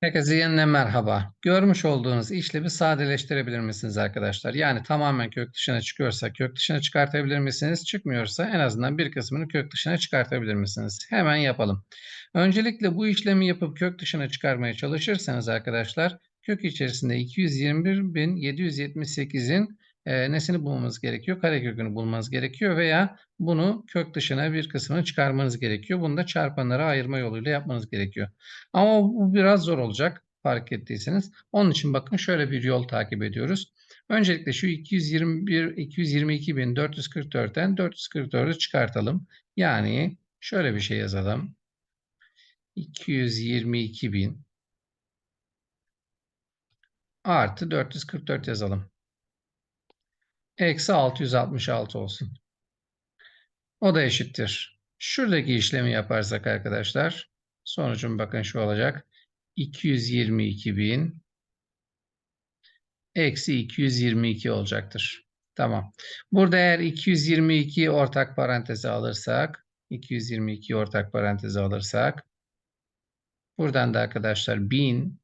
Herkese yeniden merhaba. Görmüş olduğunuz işlemi sadeleştirebilir misiniz arkadaşlar? Yani tamamen kök dışına çıkıyorsa kök dışına çıkartabilir misiniz? Çıkmıyorsa en azından bir kısmını kök dışına çıkartabilir misiniz? Hemen yapalım. Öncelikle bu işlemi yapıp kök dışına çıkarmaya çalışırsanız arkadaşlar kök içerisinde 221.778'in e, nesini bulmamız gerekiyor? Karekökünü bulmanız gerekiyor veya bunu kök dışına bir kısmını çıkarmanız gerekiyor. Bunu da çarpanlara ayırma yoluyla yapmanız gerekiyor. Ama bu biraz zor olacak fark ettiyseniz. Onun için bakın şöyle bir yol takip ediyoruz. Öncelikle şu 221 222.444'ten 444'ü çıkartalım. Yani şöyle bir şey yazalım. 222.000 artı 444 yazalım. Eksi 666 olsun. O da eşittir. Şuradaki işlemi yaparsak arkadaşlar sonucum bakın şu olacak. 222.000 eksi 222 olacaktır. Tamam. Burada eğer 222 ortak paranteze alırsak 222 ortak paranteze alırsak buradan da arkadaşlar 1000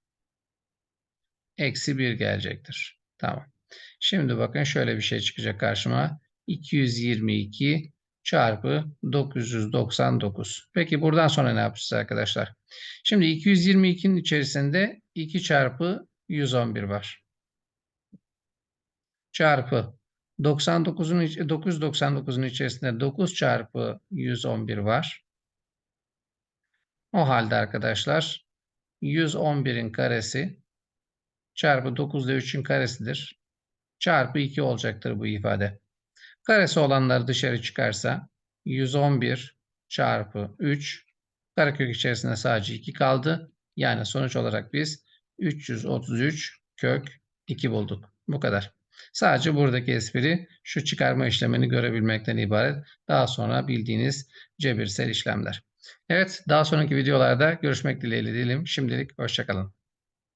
eksi 1 gelecektir. Tamam. Şimdi bakın şöyle bir şey çıkacak karşıma. 222 çarpı 999. Peki buradan sonra ne yapacağız arkadaşlar? Şimdi 222'nin içerisinde 2 çarpı 111 var. Çarpı 99'un 999'un içerisinde 9 çarpı 111 var. O halde arkadaşlar 111'in karesi çarpı 9 ile 3'ün karesidir. Çarpı 2 olacaktır bu ifade. Karesi olanlar dışarı çıkarsa 111 çarpı 3 karekök içerisinde sadece 2 kaldı. Yani sonuç olarak biz 333 kök 2 bulduk. Bu kadar. Sadece buradaki espri şu çıkarma işlemini görebilmekten ibaret. Daha sonra bildiğiniz cebirsel işlemler. Evet daha sonraki videolarda görüşmek dileğiyle diyelim. Şimdilik hoşçakalın.